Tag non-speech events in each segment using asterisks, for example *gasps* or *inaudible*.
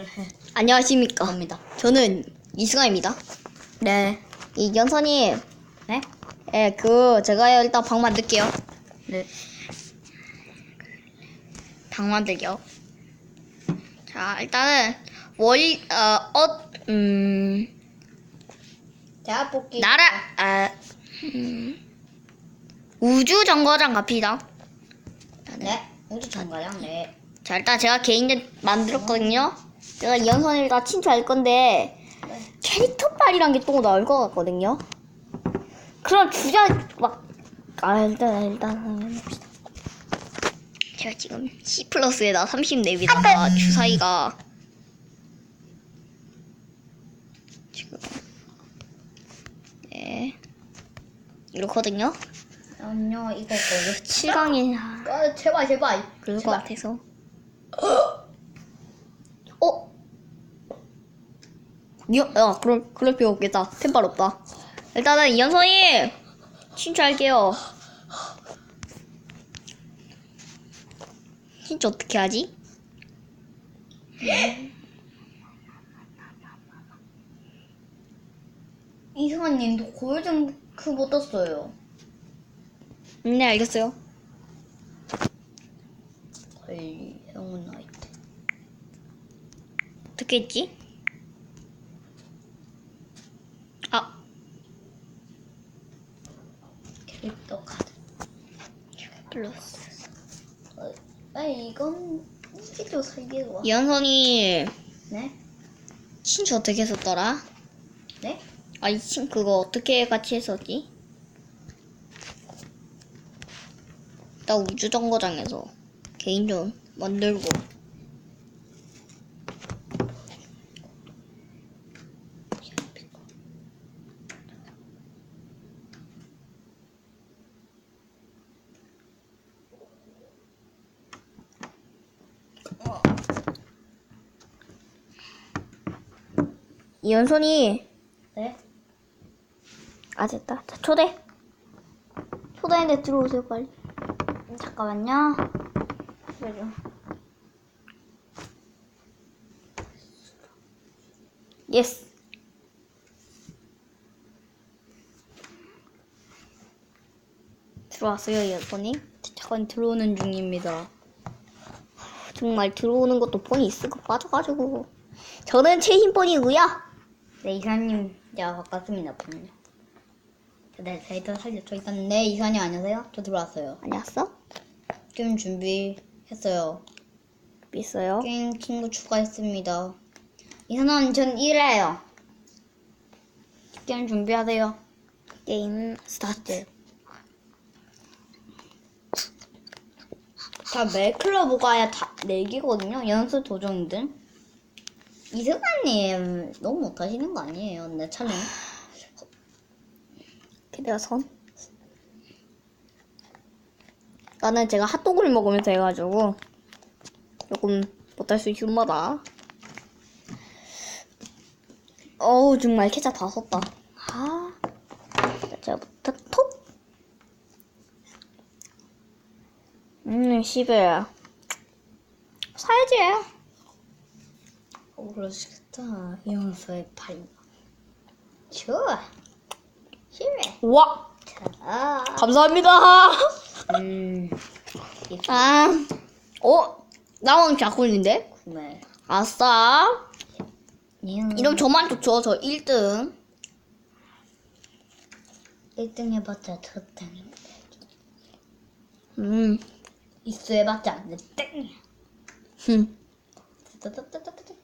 *laughs* 안녕하십니까. 겁니다. 저는 이승아입니다. 네. 이 연선님, 네? 예, 그, 제가 일단 방 만들게요. 네. 방 만들게요. 자, 일단은, 월, 어, 어, 음, 제가 뽑기. 나라, 아, 음, 우주 정거장 갑시다. 네. 우주 정가장. 네. 자, 일단 제가 개인전 만들었거든요. 제가 이 연선을 다 친추할 건데, 캐릭터 빨이란 게 또 나올 것 같거든요. 그럼 주장, 막, 아, 일단, 일단, 해봅시다. 제가 지금 C 플러스에다 30렙이다가 주사위가 지금, 네, 이렇거든요. 아니요, 이거 거기. 7강이 아, 제발, 제발. 그럴 것 제발. 같아서. *laughs* 어? 야, 야, 그럴, 그럴 필요 없겠다. 템빨 없다. 일단은 이연선이 친추할게요. 친추 어떻게 하지? 이승환님도 골든 그못 떴어요. 음, 네, 알겠어요. 관리 행운 나이트. 어떻게 했지? 아, 캐릭터 카드. 플러스. 어, 아, 이건 이게 또 설계가. 이연선이 네? 친추 어떻게 했었더라? 네? 아, 이 친 그거 어떻게 같이 했었지? 나 우주정거장에서 개인전 만들고 연선이. 네? 아 됐다. 자 초대. 초대인데 들어오세요 빨리. 잠깐만요. 그래요. 예스. 들어왔어요 이연선이? 잠깐 들어오는 중입니다. 정말 들어오는 것도 폰이 있을까 빠져가지고. 저는 최신 폰이고요 네, 이사님, 제가 바꿨습니다, 분요. 네, 데이터 살려줘. 일단, 네, 이사님 안녕하세요. 저 들어왔어요. 안녕하세요 게임 준비했어요. 있어요 게임 친구 추가했습니다. 이사님, 전 이래요. 게임 준비하세요. 게임 스타트 자, 멜클러브가 다 4개거든요. 연수 도전들. 이승환님, 너무 못하시는 거 아니에요? 내 차는. 기대가 선 나는 제가 핫도그를 먹으면서 해가지고 조금 못할 수 있음마다 어우 정말 케찹 다 썼다 아 제가 부터 톡 음, 씨발. 사야지. 오, 그러시겠다. 연수의 팔. 좋아. 싫어. 와, 자, 감사합니다. 음, 아, 어? 나왕 자꿀인데? 구매. 아싸. 음. 이름 저만 좋죠. 저 1등. 1등 해봤자 저 땡인데. 음, 입수 해봤자 내 땡이야. 흠. 따따따따따따.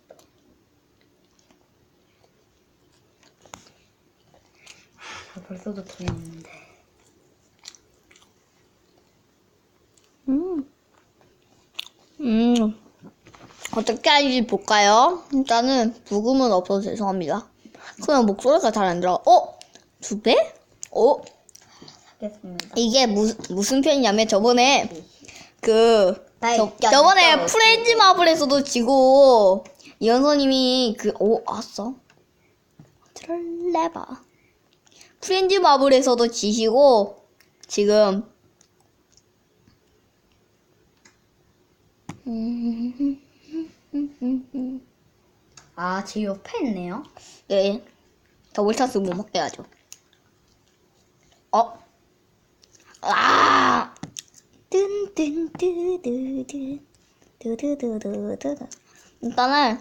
아, 벌써도 돈이 없는데. 음. 음. 어떻게 하는지 볼까요? 일단은 부금은 없어서 죄송합니다. 그냥 목소리가 잘 안 들어. 어? 두 배? 어? 이게 무, 무슨 편이냐면 저번에 그나 저, 저번에. 프렌즈 마블에서도 지고 이현서님이 그 오 아싸 트롤레바 프렌즈 마블에서도 지시고 지금 음, *laughs* 아, 제 옆에 있네요. 네. 더블 찬스 못 먹게 하죠. 어? 아! 뜬뜬뜨드드 드드드드드 일단은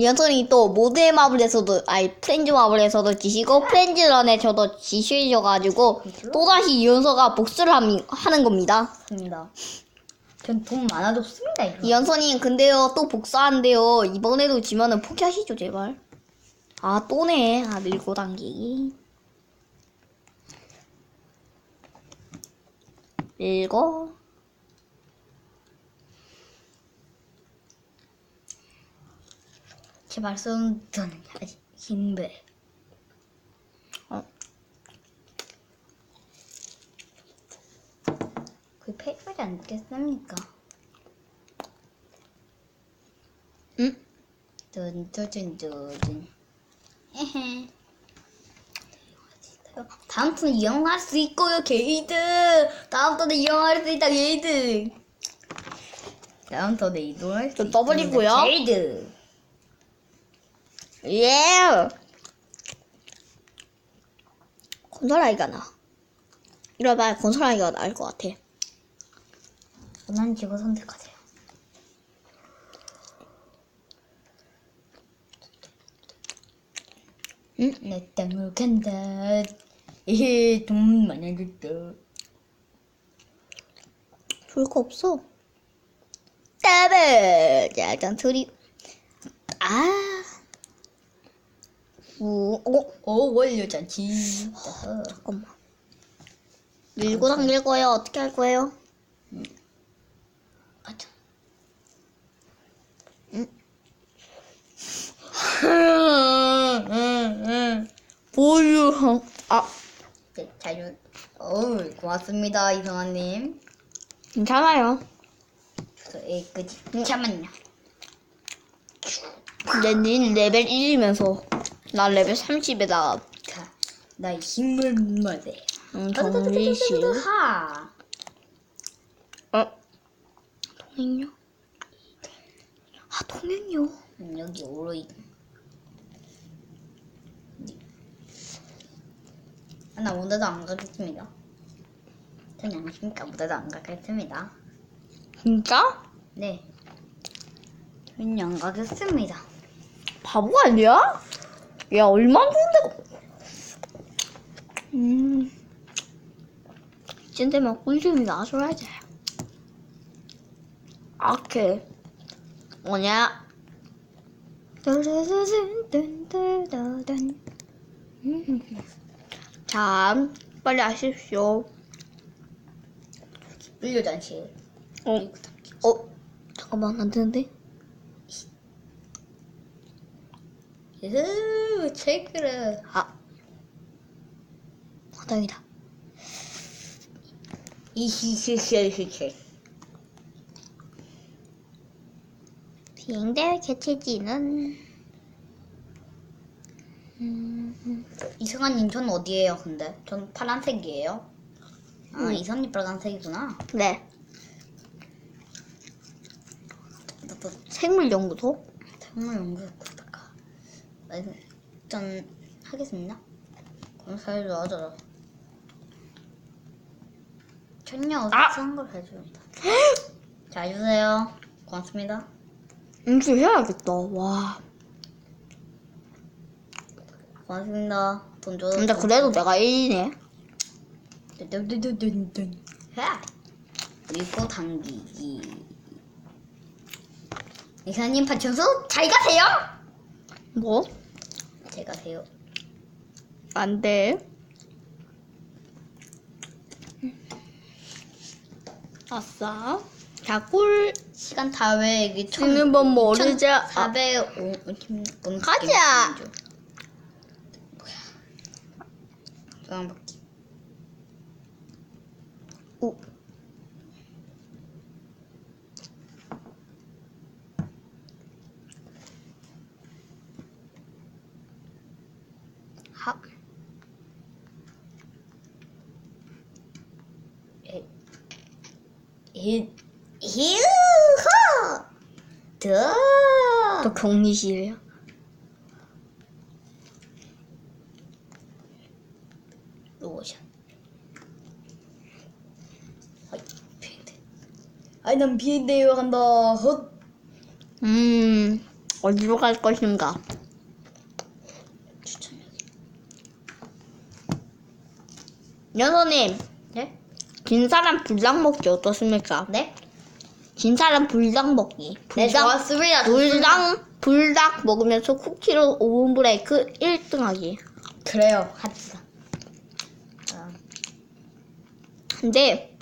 연선이 또 모드의 마블에서도 아니 프렌즈 마블에서도 지시고 프렌즈 런에서도 지시셔가지고 또다시 연서가 복수를 함- 하는 겁니다. 맞습니다. 전 돈 많아졌습니다, 이거. 이연선이 근데요 또 복사한대요 이번에도 지면은 포기하시죠 제발 아 또네 아 밀고 당기기 밀고 제발 손, 돈, 힘들. 어. 그 페이퍼지 않겠습니까? 응? 든든든든. 에헤. 다음 턴 이용할 수 있고요, 게이드. 다음 턴에 이용할 수 있다, 게이드. 다음 턴에 이동할 수저 있다, 더블이고요. 게이드. 예 건설아이가 나 이러다 건설아이가 나을 것 같아 원하는 직업 선택하세요. 응? 내 땅으로 간다. 에헤, 돈 많아졌다. 좋을 거 없어 자 일단 트리 아 우, 어? 오, 원료잔치. 어허. 잠깐만. 밀고 당길 거예요? 어떻게 할 거예요? 아차. 보유. 아, 네, 잘, 어우, 고맙습니다, 이성아님. 괜찮아요. 저, 에이, 그지. 잠깐만요. 근데 닌 레벨 1이면서 나 레벨 30에다가 자, 나의 힘을 맞아. 음, 정리실. 하. 어? 통행료? 아, 통행료. 음, 여기 오로이. 아, 나 오늘도 안 가겠습니다. 전 양심니까 오늘도 안 가겠습니다. 진짜? 네. 전안 가겠습니다. 바보 아니야? 야, 얼마 좋은데. 음. 이쯤 되면 꿀잼이 나와줘야지. 오케이. 뭐냐? 자, 빨리 하십시오. 물려잔치. 어, 어, 잠깐만, 안 되는데? 으, 체크를. 아. 화장이다. 이히히히히히. 비행대 개체지는 음, 이승환님 전 어디에요? 근데 전 파란색이에요. 아 음. 이선님 빨간색이구나. 네 생물연구소 연구해 전 하겠습니다. 검사를 놔줘라. 전혀 아! 어색한 걸 해줍니다. 자 *gasps* 주세요. 고맙습니다. 인수 해야겠다. 와. 고맙습니다. 돈 줘. 근데 그래도 내가 1위네. 든든든든든. 하! 그리고 당기기. 이사님 파출소 잘 가세요. 뭐? 잘 가세요. 안 돼. 아싸. 자, 꿀 시간 다 왜 이게 천 찍는 법 모르자. 아, 405 가자. 뭐야? 조각바퀴. 오. 하. 에. 에. 휴! 더. 그 격리실이에요. 로션. 아이, 비행대. 아이, 난 비행대에 간다. 헛. 음, 어디로 갈 것인가? 추천력. 연서님, 네? 긴 사람 불닭 먹기 어떻습니까? 네? 긴 사람 불닭 먹기. 네, 불닭, 좋았습니다. 불닭, 불닭 먹으면서 쿠키로 5분 브레이크 1등 하기. 그래요. 합시다. 아, 근데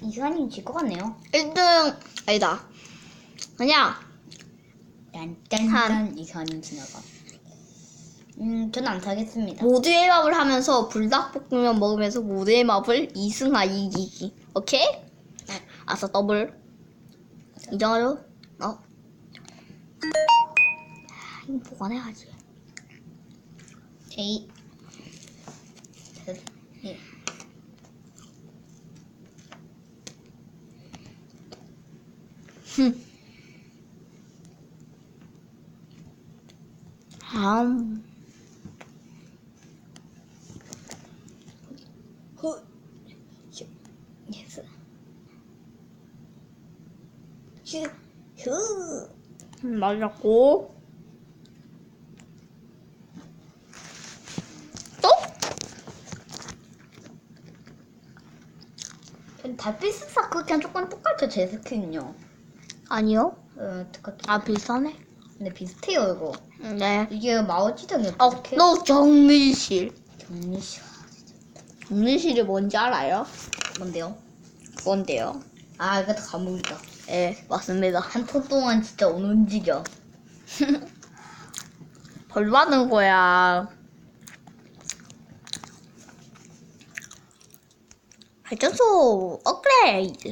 이사님 질 것 같네요. 1등, 아니다. 그냥, 딴딴딴 이사님 지나가. 음, 저는 안 타겠습니다. 모두의 밥을 하면서 불닭볶음면 먹으면서 모두의 밥을 2승하기 이기기. 오케이? 아싸 더블. 인정하죠? 어. 이거 보관해야지. 제이. 예. 음. 맞았고. 또? 달빛 쓱싹 그냥 조금 똑같죠 제 스킨은요. 아니요. 어, 똑같죠. 아, 비싸네. 근데 비슷해요 이거. 네. 이게 마우지정이 어? 너 격리실. 정리시 격리실이 뭔지 알아요? 뭔데요? 그건데요. 아 이거 다 감옥이다. 네, 맞습니다. 한톤 동안 진짜 못 움직여. *laughs* 벌 받는 거야. 발전소 업그레이드.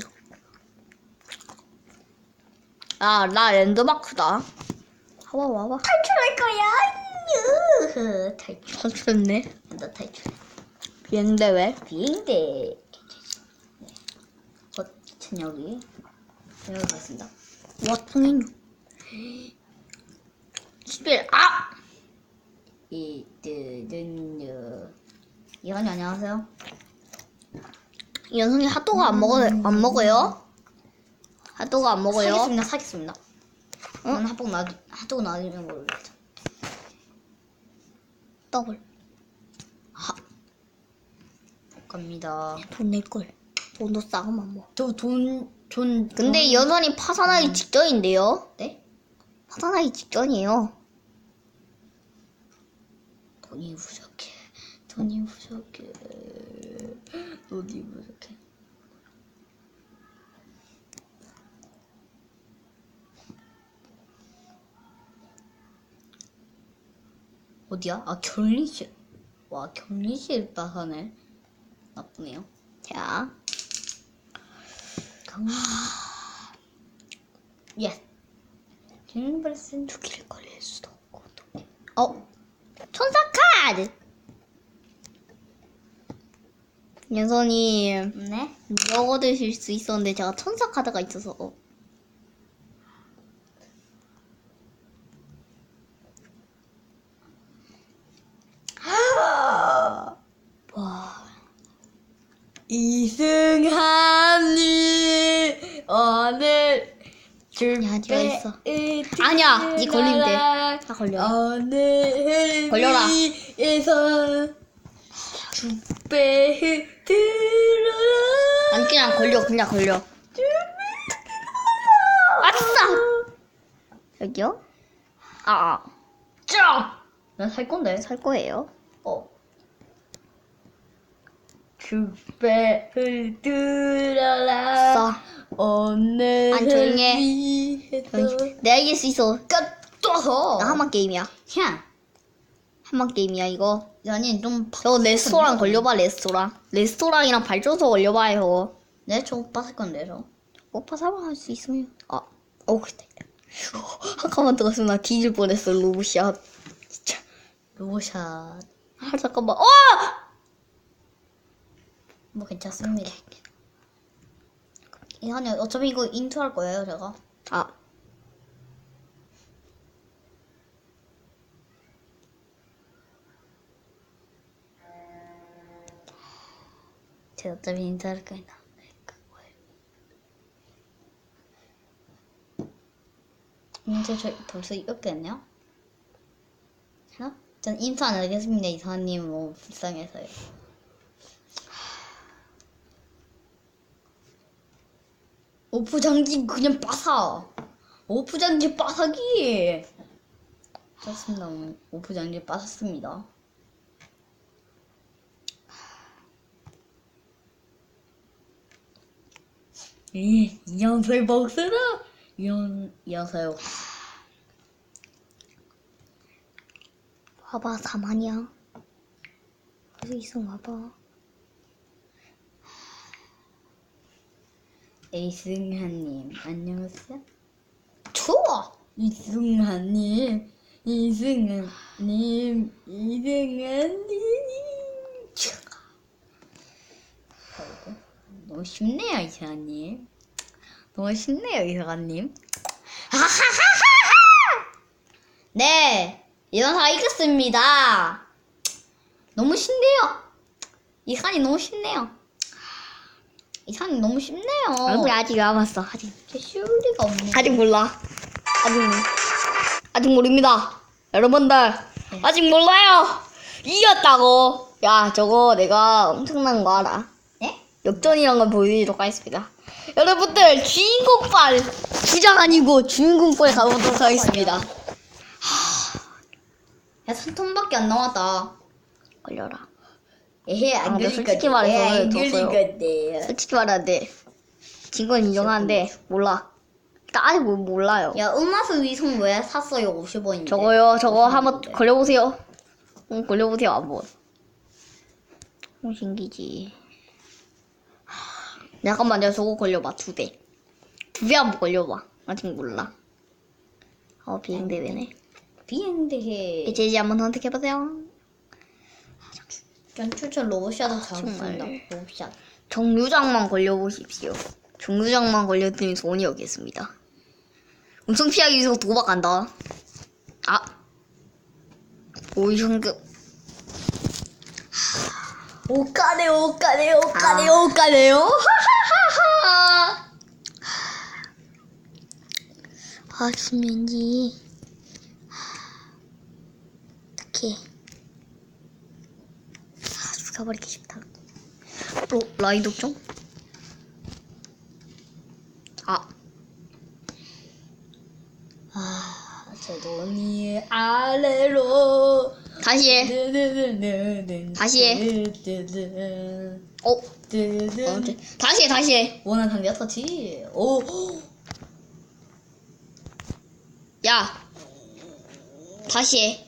아, 나 랜드마크다. 와봐, 와봐. 탈출할 거야. 으흐, 탈출. 탈출했네. 나 탈출. 비행대 왜? 비행대. 어, 천여기. 와, 통행. 11, 아! 이뜨는요. 이한이 안녕하세요. 연성이 핫도그 안 먹어, 안 먹어요? 핫도그 안 먹어요? 사겠습니다. 사겠습니다. 난 핫도그 나 핫도그 나중에 모르겠다. 더블. 갑니다. 돈 낼걸. 돈도 싸고만 먹어. 저돈 돈 근데 연선이 파산하기 직전인데요? 네? 파산하기 직전이에요. 돈이 부족해. 돈이 부족해. 돈이 부족해. 어디야? 아 격리실. 와 격리실 따사네. 나쁘네요. 자. 예. 격리버슨 두 개를 걸릴 수도 없고. 또. 어, 천사 카드! 연선이 네? 먹어 드실 수 있었는데 제가 천사 카드가 있어서 어. 와 이승한이 오늘 야, 네가 있어. 아니야, 네 걸리면 돼. 다 걸려. 오늘 걸려라. 에서 두배 들어라 아니 그냥 걸려 그냥 걸려 아싸 여기요? 아, 쫙! 난살 건데 살 거예요 어 주배를 들어라 싸 오늘 아니, 조용히 해. 조용히. 내가 이길 수 있어. 떠서 나 한방 게임이야. 그냥 한방 게임이야 이거. 연인 좀 저 레스토랑 걸려봐 레스토랑. 레스토랑이랑 발전소 걸려봐요 네저 빠질 건데 저. 오빠 사망할 수 있으면. 아, 어 그때 *laughs* 한 칸만 더 갔으면 나 뒤질 뻔했어 로브샷. 진짜. 로봇 아 잠깐만. 어! 뭐 괜찮습니다 이상해요. 어차피 이거 인트 할 거예요, 제가. 아. 제가 어차피 인트 할 거예요. 이제 저 벌써 이렇게 됐네요. 하나? 전 인사 안 하겠습니다. 이사님 뭐 불쌍해서요. 오프 장지 그냥 빠사. 오프 장지 빠사기. 좋습니다. 오프 장지 빠졌습니다. 이 연설 복수다. 연 연설. 와봐, 가만이야. 어디 있어, 와봐. 이승환님 안녕하세요. 이승환님, 이승환님. 좋아. 아이고, 너무 쉽네요 이승환님. 너무 쉽네요 이승환님. 하하하하하. 네, 이런사 이겼습니다. 너무 쉽네요. 이승환이 너무 쉽네요. 이상이 너무 쉽네요. 얼굴이 아직 안 왔어, 아직. 제 쉬울 리가 없네. 아직 몰라. 아직, 아직 모릅니다. 여러분들, 아직 몰라요. 이겼다고. 야, 저거 내가 엄청난 거 알아. 네? 역전이란 걸 보여드리도록 하겠습니다. 여러분들, 주인공 빨, 주장 아니고 주인공 빨 가보도록 하겠습니다. 야, 3톤밖에 안 남았다. 걸려라. 에헤, 안 아, 근데 걸릴 솔직히 건데. 말해서 에헤, 안 졌어요. 걸릴 건데. 솔직히 말하는데, 진 건 인정하는데, 몰라. 일단 아직 뭐 몰라요. 야, 음마수 위성 왜 샀어요? 50원인데. 저거요, 저거 한번 걸려보세요. 응, 걸려보세요, 한번. 어, 신기지. 하, 잠깐만, 내가 저거 걸려봐, 두 배. 두배 한번 걸려봐. 아직 몰라. 어, 비행대회네. 비행대회. 제지 한번 선택해보세요. 전 추천 로봇샷을 잘했습니다. 정말. 로봇샷. 정류장만 걸려보십시오. 정류장만 걸려드린 소원이 여기있습니다. 음성 피하기 위해서 도박한다. 아. 오이 현금. 오까네, 오까네, 오까네, 아. 오까네요. 하하하하. 아, 김연지. 어떡해. 아, 죽여버리기 싫다. 또, 라이독 좀? 아, 아, 저 돈이 아래로. 다시 해. 다시 해. 어, 어, 이제 다시 해, 다시 해. 원한 상자 터치. 오. 야. 다시 해.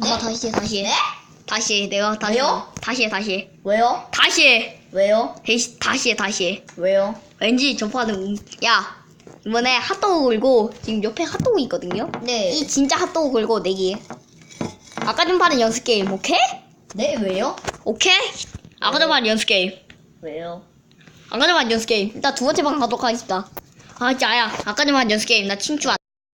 아마 다시 해, 다시 해. 네? 다시 해, 내가 다시 왜요? 해. 다시 해, 다시 해. 왜요? 다시 해. 왜요? 다시 해, 다시 해. 왜요? 왠지 전파는 음- 야 이번에 핫도그 걸고 지금 옆에 핫도그 있거든요 네. 이 진짜 핫도그 걸고 내기 아까 전 파는 연습 게임 오케이? 네, 왜요? 오케이? 아까 전 파는 연습 게임 왜요? 아까 전 파는 연습 게임 일단 두 번째 방 가도록 하겠습니다 아 진짜 야 아까 전 파는 연습 게임 나 친추 안